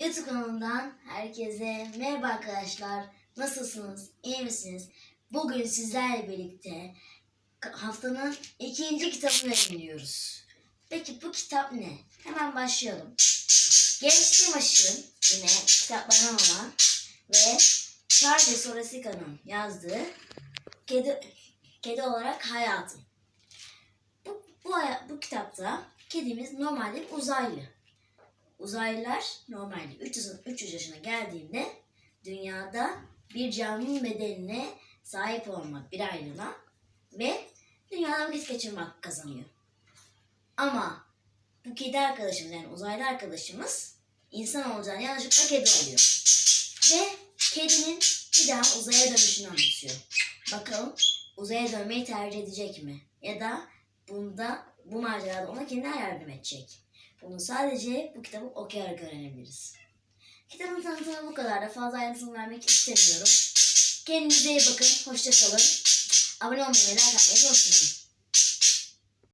YouTube kanalımdan herkese merhaba arkadaşlar. Nasılsınız? İyi misiniz? Bugün sizlerle birlikte haftanın ikinci kitabını yayınlıyoruz. Peki bu kitap ne? Hemen başlayalım. Gençliğim Aşığım yine kitaplarından olan ve Charles Sorasika'nın yazdığı Kedi, Kedi olarak Hayatım. Bu, bu, bu kitapta kedimiz normalde uzaylı. Uzaylılar normalde 300, 300 yaşına geldiğinde dünyada bir canlının bedenine sahip olmak bir aylığına ve dünyada vakit geçirmek kazanıyor. Ama bu kedi arkadaşımız yani uzaylı arkadaşımız insan olacağını yanlışlıkla kedi oluyor. Ve kedinin bir daha uzaya dönüşünü anlatıyor. Bakalım uzaya dönmeyi tercih edecek mi? Ya da bunda bu macerada ona kimler yardım edecek? Bunu sadece bu kitabı okuyarak öğrenebiliriz. Kitabın tanıtımı bu kadar da fazla ayrıntısını vermek istemiyorum. Kendinize iyi bakın, hoşça kalın. Abone olmayı ve like atmayı unutmayın.